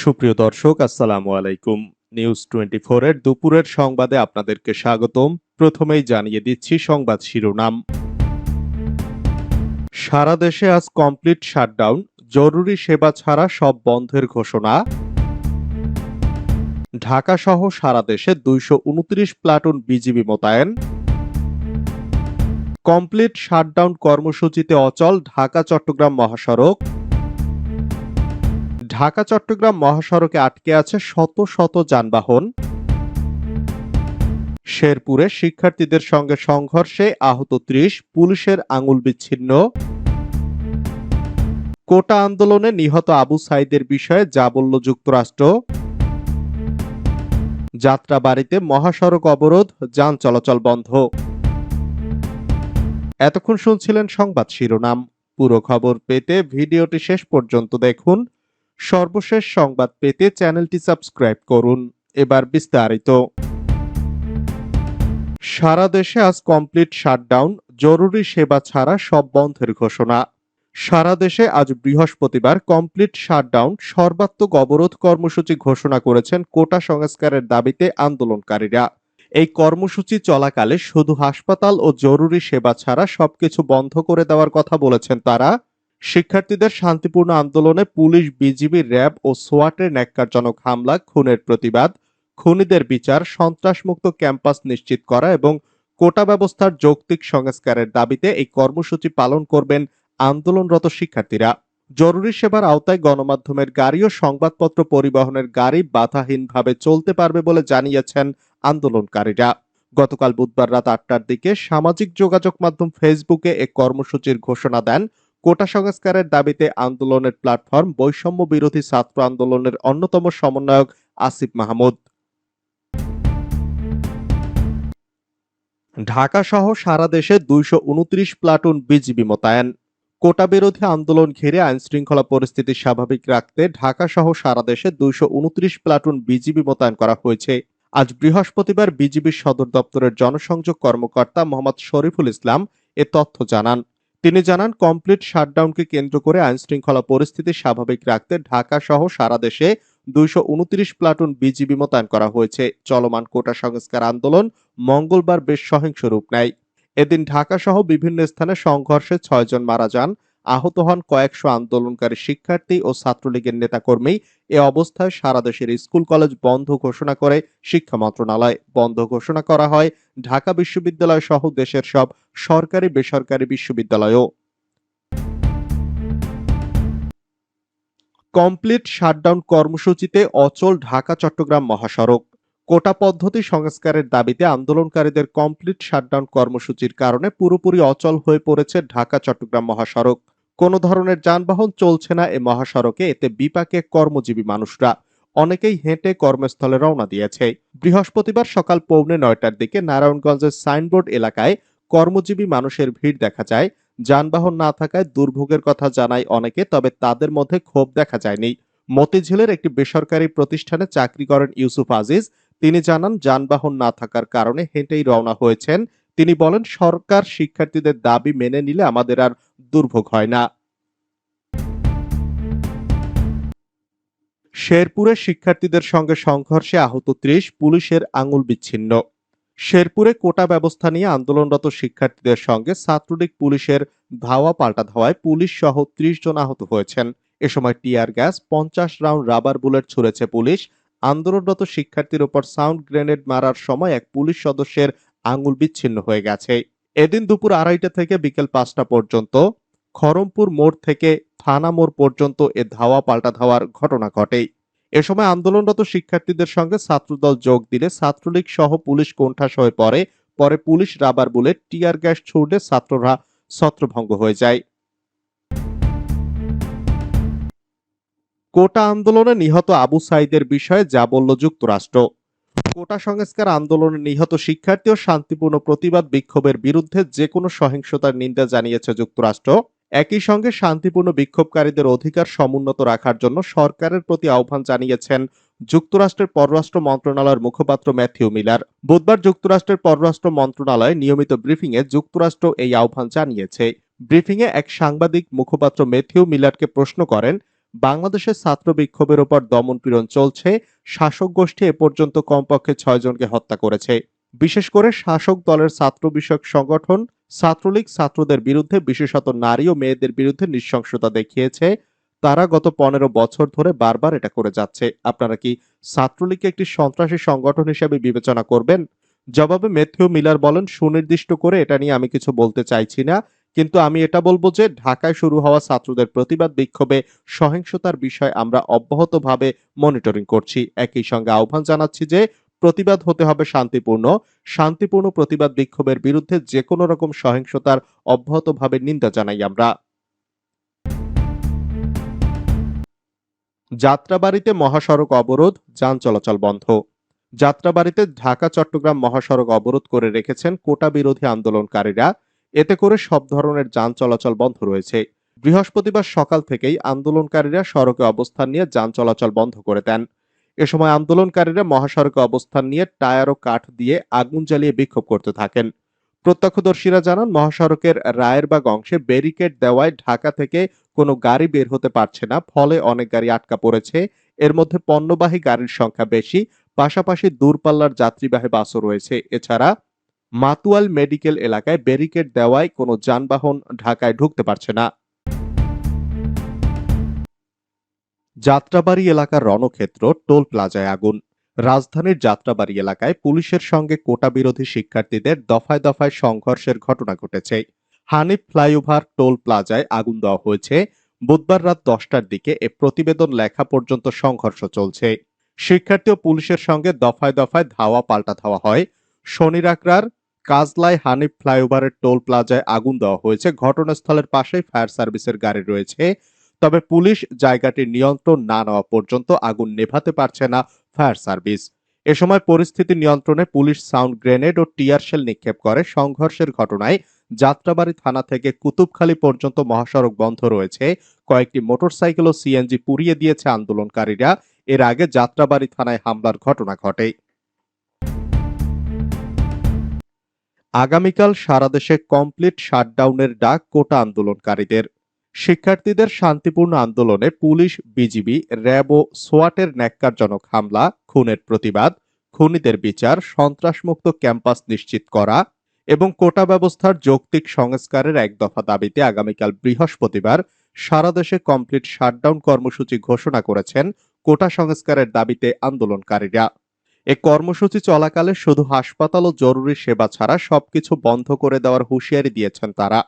সুপ্রিয় দর্শক, আসসালামু আলাইকুম। নিউজ টোয়েন্টি এর দুপুরের সংবাদে আপনাদেরকে স্বাগতম। প্রথমেই জানিয়ে দিচ্ছি সংবাদ শিরোনাম। সারা দেশে আজ কমপ্লিট শাটডাউন জরুরি সেবা ছাড়া সব বন্ধের ঘোষণা। ঢাকা সহ সারা দেশে দুইশো উনত্রিশ প্লাটুন বিজিবি মোতায়েন। কমপ্লিট শাটডাউন কর্মসূচিতে অচল ঢাকা চট্টগ্রাম মহাসড়ক। ঢাকা, চট্টগ্রাম মহাসড়কে আটকে আছে শত শত যানবাহন। শেরপুরে শিক্ষার্থীদের সঙ্গে সংঘর্ষে আহত ত্রিশ, পুলিশের আঙুল বিচ্ছিন্ন। কোটা আন্দোলনে নিহত আবু সাইদের বিষয়ে যা বলল যুক্তরাষ্ট্র। যাত্রাবাড়িতে মহাসড়ক অবরোধ, যান চলাচল বন্ধ। এতক্ষণ শুনছিলেন সংবাদ শিরোনাম। পুরো খবর পেতে ভিডিওটি শেষ পর্যন্ত দেখুন। সর্বশেষ সংবাদ পেতে চ্যানেলটি সাবস্ক্রাইব করুন। এবার বিস্তারিত। সারা দেশে আজ কমপ্লিট শাটডাউন, জরুরি সেবা ছাড়া সব বন্ধের ঘোষণা। সারা দেশে আজ বৃহস্পতিবার কমপ্লিট শাটডাউন, সর্বাত্মক অবরোধ কর্মসূচি ঘোষণা করেছেন কোটা সংস্কারের দাবিতে আন্দোলনকারীরা। এই কর্মসূচি চলাকালে শুধু হাসপাতাল ও জরুরি সেবা ছাড়া সবকিছু বন্ধ করে দেওয়ার কথা বলেছেন তারা। শিক্ষার্থীদের শান্তিপূর্ণ আন্দোলনে পুলিশ, বিজিবি, র্যাব ও সোয়াটের ন্যাক্কারজনক হামলা, খুনের প্রতিবাদ, খুনিদের বিচার, সন্ত্রাসমুক্ত ক্যাম্পাস নিশ্চিত করা এবং কোটা ব্যবস্থার যৌক্তিক সংস্কারের দাবিতে এই কর্মসূচি পালন করবেন আন্দোলনরত শিক্ষার্থীরা। জরুরি সেবার আওতায় গণমাধ্যমের গাড়ি ও সংবাদপত্র পরিবহনের গাড়ি বাধাহীনভাবে চলতে পারবে বলে জানিয়েছেন আন্দোলনকারীরা। গতকাল বুধবার রাত আটটার দিকে সামাজিক যোগাযোগ মাধ্যম ফেসবুকে এক কর্মসূচির ঘোষণা দেন কোটা সংস্কারের দাবিতে আন্দোলনের প্ল্যাটফর্ম বৈষম্য বিরোধী ছাত্র আন্দোলনের অন্যতম সমন্বয়ক আসিফ মাহমুদ। ঢাকা সহ সারা দেশে দুইশো উনত্রিশ প্লাটুন বিজিবি মোতায়েন। কোটা বিরোধী আন্দোলন ঘিরে আইন শৃঙ্খলা পরিস্থিতি স্বাভাবিক রাখতে ঢাকা সহ সারা দেশে দুইশো উনত্রিশ প্লাটুন বিজিবি মোতায়েন করা হয়েছে। আজ বৃহস্পতিবার বিজিবির সদর দপ্তরের জনসংযোগ কর্মকর্তা মোহাম্মদ শরীফুল ইসলাম এ তথ্য জানান। তিনি জানান কমপ্লিট শাটডাউনকে কেন্দ্র করে আইনশৃঙ্খলা পরিস্থিতি স্বাভাবিক রাখতে ঢাকা সহ সারা দেশে দুইশো উনত্রিশ প্লাটুন বিজিবি মোতায়েন করা হয়েছে। চলমান কোটা সংস্কার আন্দোলন মঙ্গলবার বেশ সহিংস রূপ নেয়। এদিন ঢাকা সহ বিভিন্ন স্থানে সংঘর্ষে ছয়জন মারা যান। আহত হন কয়েকশো আন্দোলনকারী শিক্ষার্থী ও ছাত্রলীগের নেতাকর্মী। এ অবস্থায় সারা দেশের স্কুল, কলেজ বন্ধ ঘোষণা করে শিক্ষা মন্ত্রণালয়। বন্ধ ঘোষণা করা হয় ঢাকা বিশ্ববিদ্যালয় সহ দেশের সব সরকারি, বেসরকারি বিশ্ববিদ্যালয়ও। কমপ্লিট শাটডাউন কর্মসূচিতে অচল ঢাকা চট্টগ্রাম মহাসড়ক। কোটা পদ্ধতি সংস্কারের দাবিতে আন্দোলনকারীদের কমপ্লিট শাটডাউন কর্মসূচির কারণে পুরোপুরি অচল হয়ে পড়েছে ঢাকা, চট্টগ্রাম মহাসড়ক। কোনো ধরনের যানবাহন চলছে না এ মহাসড়কে, এতে বিপাকে কর্মজীবী মানুষরা। অনেকেই হেঁটে কর্মস্থলে রওনা দিয়েছে। বৃহস্পতিবার সকাল পৌনে নয়টার দিকে নারায়ণগঞ্জের সাইনবোর্ড এলাকায় কর্মজীবী মানুষের ভিড় দেখা যায়। যানবাহন না থাকায় দুর্ভোগের কথা জানায় অনেকে, তবে তাদের মধ্যে ক্ষোভ দেখা যায়নি। মতিঝিলের একটি বেসরকারি প্রতিষ্ঠানে চাকরি করেন ইউসুফ আজিজ। তিনি জানান, যানবাহন না থাকার কারণে হেঁটেই রওনা হয়েছেন। তিনি বলেন, সরকার শিক্ষার্থীদের দাবি মেনে নিলে আমাদের আর দুর্ভোগ হয় না। শেরপুরে শিক্ষার্থীদের সঙ্গে সংঘর্ষে আহত ত্রিশ, পুলিশের আঙুল বিচ্ছিন্ন। শেরপুরে কোটা ব্যবস্থা নিয়ে আন্দোলনরত শিক্ষার্থীদের সঙ্গে ছাত্রলীগ পুলিশের ধাওয়া পাল্টা ধাওয়ায় পুলিশ সহ ত্রিশ জন আহত হয়েছেন। এ সময় টিয়ার গ্যাস, পঞ্চাশ রাউন্ড রাবার বুলেট ছুড়েছে পুলিশ। আন্দোলনরত শিক্ষার্থীর ওপর সাউন্ড গ্রেনেড মারার সময় এক পুলিশ সদস্যের আঙুল বিচ্ছিন্ন হয়ে গেছে। এদিন দুপুর আড়াইটা থেকে বিকেল পাঁচটা পর্যন্ত খরমপুর মোড় থেকে থানা মোড় পর্যন্ত এ ধাওয়া পাল্টা ধাওয়ার ঘটনা ঘটে। এ সময় আন্দোলনরত শিক্ষার্থীদের সঙ্গে ছাত্রদল যোগ দিলে ছাত্রলীগ সহ পুলিশ কোণঠাস হয়ে পড়ে, পরে police rubber bullet, tear gas ছুড়লে ছাত্ররা ছত্রভঙ্গ হয়ে যায়। কোটা আন্দোলনে নিহত আবু সাইদের বিষয়ে যা বলল যুক্তরাষ্ট্র। কোটা সংস্কার আন্দোলনে নিহত শিক্ষার্থী ও শান্তিপূর্ণ প্রতিবাদ বিক্ষোভের বিরুদ্ধে যে কোনো সহিংসতার নিন্দা জানিয়েছে যুক্তরাষ্ট্র। একই সঙ্গে শান্তিপূর্ণ বিক্ষোভকারীদের অধিকার সমুন্নত রাখার জন্য সরকারের প্রতি আহ্বান জানিয়েছেন যুক্তরাষ্ট্রের পররাষ্ট্র মন্ত্রণালয়ের মুখপাত্র ম্যাথিউ মিলার। বুধবার যুক্তরাষ্ট্রের পররাষ্ট্র মন্ত্রণালয় নিয়মিত ব্রিফিংয়ে যুক্তরাষ্ট্র এই আহ্বান জানিয়েছে। ব্রিফিংয়ে এক সাংবাদিক মুখপাত্র ম্যাথিউ মিলারকে প্রশ্ন করেন বাংলাদেশের ছাত্র বিক্ষোভের ওপর দমনপীড়ন চলছে। শাসক গোষ্ঠী এ পর্যন্ত কমপক্ষে ছয় জনকে হত্যা করেছে। বিশেষ করে শাসক দলের ছাত্র বিষয়ক সংগঠন, ছাত্রলীগ ছাত্রদের বিরুদ্ধে বিশেষত নারী ও মেয়েদের বিরুদ্ধে নৃশংসতা দেখিয়েছে। তারা গত পনেরো বছর ধরে বারবার এটা করে যাচ্ছে। আপনারা কি ছাত্রলীগকে একটি সন্ত্রাসী সংগঠন হিসেবে বিবেচনা করবেন? জবাবে মেথিউ মিলার বলেন, সুনির্দিষ্ট করে এটা নিয়ে আমি কিছু বলতে চাইছি না। কিন্তু আমি এটা বলব যে ঢাকায় শুরু হওয়া ছাত্রদের প্রতিবাদ বিক্ষোভে সহিংসতার বিষয় আমরা অব্যাহতভাবে মনিটরিং করছি। একই সঙ্গে আহ্বান জানাচ্ছি যে প্রতিবাদ হতে হবে শান্তিপূর্ণ। শান্তিপূর্ণ প্রতিবাদ বিক্ষোভের বিরুদ্ধে যে কোনো রকম সহিংসতার অব্যাহতভাবে নিন্দা জানাই আমরা। যাত্রাবাড়িতে মহাসড়ক অবরোধ, যান চলাচল বন্ধ। যাত্রাবাড়িতে ঢাকা চট্টগ্রাম মহাসড়ক অবরোধ করে রেখেছেন কোটা বিরোধী আন্দোলনকারীরা। এতে করে সব ধরনের যান চলাচল বন্ধ রয়েছে। বৃহস্পতিবার সকাল থেকেই আন্দোলনকারীরা সড়কে অবস্থান নিয়ে যান চলাচল বন্ধ করে দেন। এ সময় আন্দোলনকারীরা মহাসড়কে অবস্থান নিয়ে টায়ার ও কাঠ দিয়ে আগুন জ্বালিয়ে বিক্ষোভ করতে থাকেন। প্রত্যক্ষদর্শীরা জানান, মহাসড়কের রায়েরবাগ অংশে ব্যারিকেড দেওয়ায় ঢাকা থেকে কোনো গাড়ি বের হতে পারছে না, ফলে অনেক গাড়ি আটকা পড়েছে। এর মধ্যে পণ্যবাহী গাড়ির সংখ্যা বেশি, পাশাপাশি দূরপাল্লার যাত্রীবাহী বাসও রয়েছে। এছাড়া মাতুয়াল মেডিকেল এলাকায় ব্যারিকেড দেওয়ায় কোনো যানবাহন ঢাকায় ঢুকতে পারছে না। যাত্রাবাড়ি এলাকার রণক্ষেত্র টোল প্লাজায় আগুন। রাজধানীর যাত্রাবাড়ি এলাকায় পুলিশের সঙ্গে কোটা বিরোধী শিক্ষার্থীদের দফায় দফায় সংঘর্ষের ঘটনা ঘটেছে। হানিফ ফ্লাইওভার টোল প্লাজায় আগুন দেওয়া হয়েছে। বুধবার রাত দশটার দিকে এ প্রতিবেদন লেখা পর্যন্ত সংঘর্ষ চলছে। শিক্ষার্থী ও পুলিশের সঙ্গে দফায় দফায় ধাওয়া পাল্টা ধাওয়া হয়। শনির রাকরার কাজলাই হানিফ ফ্লাইওভারের টোল প্লাজায় আগুন দেওয়া হয়েছে। ঘটনাস্থলের পাশেই ফায়ার সার্ভিসের গাড়ি রয়েছে। তবে পুলিশ জায়গাটির নিয়ন্ত্রণ না নেওয়া পর্যন্ত আগুন নেভাতে পারছে না ফায়ার সার্ভিস। এ সময় পরিস্থিতি নিয়ন্ত্রণে পুলিশ সাউন্ড গ্রেনেড ও টিয়ার শেল নিক্ষেপ করে। সংঘর্ষের ঘটনায় যাত্রাবাড়ি থানা থেকে কুতুবখালী পর্যন্ত মহাসড়ক বন্ধ রয়েছে। কয়েকটি মোটরসাইকেল ও সিএনজি পুড়িয়ে দিয়েছে আন্দোলনকারীরা। এর আগে যাত্রাবাড়ি থানায় হামলার ঘটনা ঘটে। আগামীকাল সারা দেশে কমপ্লিট শাটডাউনের ডাক কোটা আন্দোলনকারীদের। শিক্ষার্থীদের শান্তিপূর্ণ আন্দোলনে পুলিশ, বিজিবি, র্যাব ও সোয়াটের ন্যাক্কারজনক হামলা, খুনের প্রতিবাদ, খুনিদের বিচার, সন্ত্রাসমুক্ত ক্যাম্পাস নিশ্চিত করা এবং কোটা ব্যবস্থার যৌক্তিক সংস্কারের এক দফা দাবিতে আগামীকাল বৃহস্পতিবার সারা দেশে কমপ্লিট শাটডাউন কর্মসূচি ঘোষণা করেছেন কোটা সংস্কারের দাবিতে আন্দোলনকারীরা। এ কর্মসূচি চলাকালে শুধু হাসপাতাল ও জরুরি সেবা ছাড়া সবকিছু বন্ধ করে দেওয়ার হুঁশিয়ারি দিয়েছেন তারা।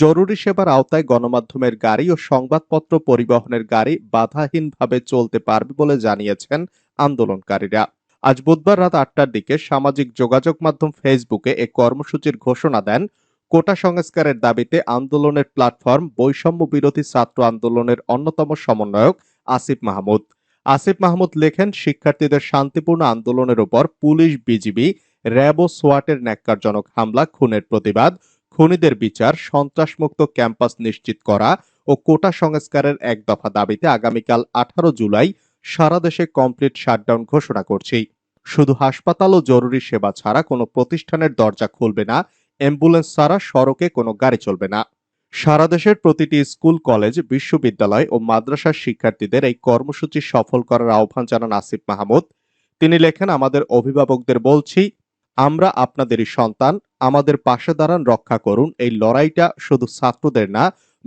জরুরি সেবার আওতায় গণমাধ্যমের গাড়ি ও সংবাদপত্র পরিবহনের গাড়ি বাধাহীনভাবে চলতে পারবে বলে জানিয়েছেন আন্দোলনকারীরা। আজ বুধবার রাত আটটার দিকে সামাজিক যোগাযোগ মাধ্যম ফেসবুকে এ কর্মসূচির ঘোষণা দেন কোটা সংস্কারের দাবিতে আন্দোলনের প্ল্যাটফর্ম বৈষম্য বিরোধী ছাত্র আন্দোলনের অন্যতম সমন্বয়ক আসিফ মাহমুদ। আসিফ মাহমুদ লেখেন, শিক্ষার্থীদের শান্তিপূর্ণ আন্দোলনের উপর পুলিশ, বিজিবি, র্যাব ও সোয়াটের ন্যাক্কারজনক হামলা, খুনের প্রতিবাদ, খুনিদের বিচার, সন্ত্রাসমুক্ত ক্যাম্পাস নিশ্চিত করা ও কোটা সংস্কারের এক দফা দাবিতে আগামীকাল আঠারো জুলাই সারা দেশে কমপ্লিট শাটডাউন ঘোষণা করছি। শুধু হাসপাতাল ও জরুরি সেবা ছাড়া কোনো প্রতিষ্ঠানের দরজা খুলবে না, অ্যাম্বুলেন্স ছাড়া সড়কে কোনো গাড়ি চলবে না। সারা দেশের প্রতিটি স্কুল, কলেজ, বিশ্ববিদ্যালয় ও মাদ্রাসার শিক্ষার্থীদের এই কর্মসূচি সফল করার আহ্বান জানান আসিফ মাহমুদ। তিনি লেখেন, আমাদের অভিভাবকদের বলছি, আমরা আপনাদেরই সন্তান, আমাদের পাশে দাঁড়ান, রক্ষা করুন। এই লড়াইটা শুধু ছাত্রদের না,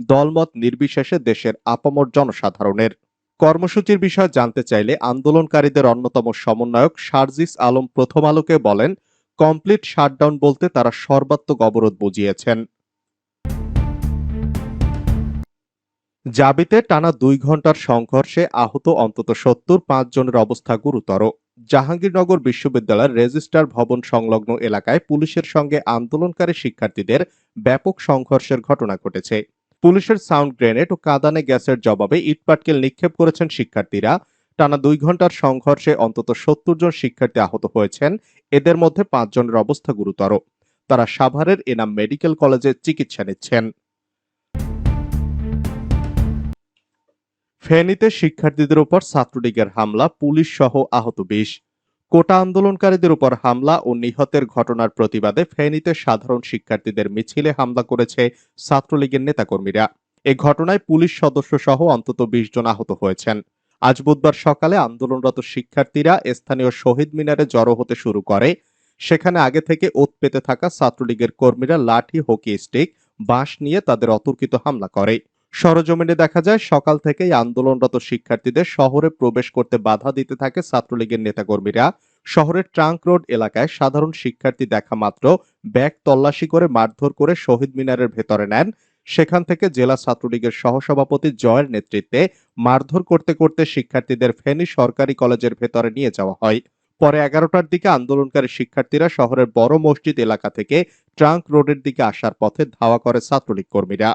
দলমত নির্বিশেষে দেশের আপামর জনসাধারণের। কর্মসূচির বিষয়ে জানতে চাইলে আন্দোলনকারীদের অন্যতম সমন্বয়ক শারজিস আলম প্রথম আলোকে বলেন, কমপ্লিট শাটডাউন বলতে তারা সর্বাত্মক অবরোধ বুঝিয়েছেন। জাবিতে টানা দুই ঘণ্টার সংঘর্ষে আহত অন্তত সত্তর পাঁচ জনের অবস্থা গুরুতর। জাহাঙ্গীরনগর বিশ্ববিদ্যালয়ের রেজিস্ট্রার ভবন সংলগ্ন এলাকায় পুলিশের সঙ্গে আন্দোলনকারী শিক্ষার্থীদের ব্যাপক সংঘর্ষের ঘটনা ঘটেছে। পুলিশের সাউন্ড গ্রেনেড ও কাদানে গ্যাসের জবাবে ইটপাটকেল নিক্ষেপ করেছেন শিক্ষার্থীরা। টানা দুই ঘণ্টার সংঘর্ষে অন্তত সত্তর জন শিক্ষার্থী আহত হয়েছেন। এদের মধ্যে পাঁচ জনের অবস্থা গুরুতর। তারা সাভারের এনাম মেডিকেল কলেজে চিকিৎসা নিচ্ছেন। ফেনীতে শিক্ষার্থীদের উপর ছাত্রলীগের হামলা, পুলিশ সহ আহত বিশ। কোটা আন্দোলনকারীদের উপর হামলা ও নিহতের ঘটনার প্রতিবাদে ফেনীতে সাধারণ শিক্ষার্থীদের মিছিলে হামলা করেছে ছাত্রলীগের নেতাকর্মীরা। এ ঘটনায় পুলিশ সদস্য সহ অন্তত বিশ জন আহত হয়েছেন। আজ বুধবার সকালে আন্দোলনরত শিক্ষার্থীরা স্থানীয় শহীদ মিনারে জড়ো হতে শুরু করে। সেখানে আগে থেকে ওত পেতে থাকা ছাত্রলীগের কর্মীরা লাঠি, হকি, স্টিক, বাঁশ নিয়ে তাদের অতর্কিত হামলা করে। সরজমিনে দেখা যায়, সকাল থেকেই আন্দোলনরত শিক্ষার্থীদের শহরে প্রবেশ করতে বাধা দিতে থাকে ছাত্রলীগের নেতাকর্মীরা। শহরের ট্রাঙ্ক রোড এলাকায় সাধারণ শিক্ষার্থী দেখা মাত্র ব্যাগ তল্লাশি করে মারধর করে শহীদ মিনারের ভেতরে নেন। সেখান থেকে জেলা ছাত্রলীগের সহসভাপতি জয়ের নেতৃত্বে মারধর করতে করতে শিক্ষার্থীদের ফেনী সরকারি কলেজের ভেতরে নিয়ে যাওয়া হয়। পরে এগারোটার দিকে আন্দোলনকারী শিক্ষার্থীরা শহরের বড় মসজিদ এলাকা থেকে ট্রাঙ্ক রোডের দিকে আসার পথে ধাওয়া করে ছাত্রলীগ কর্মীরা।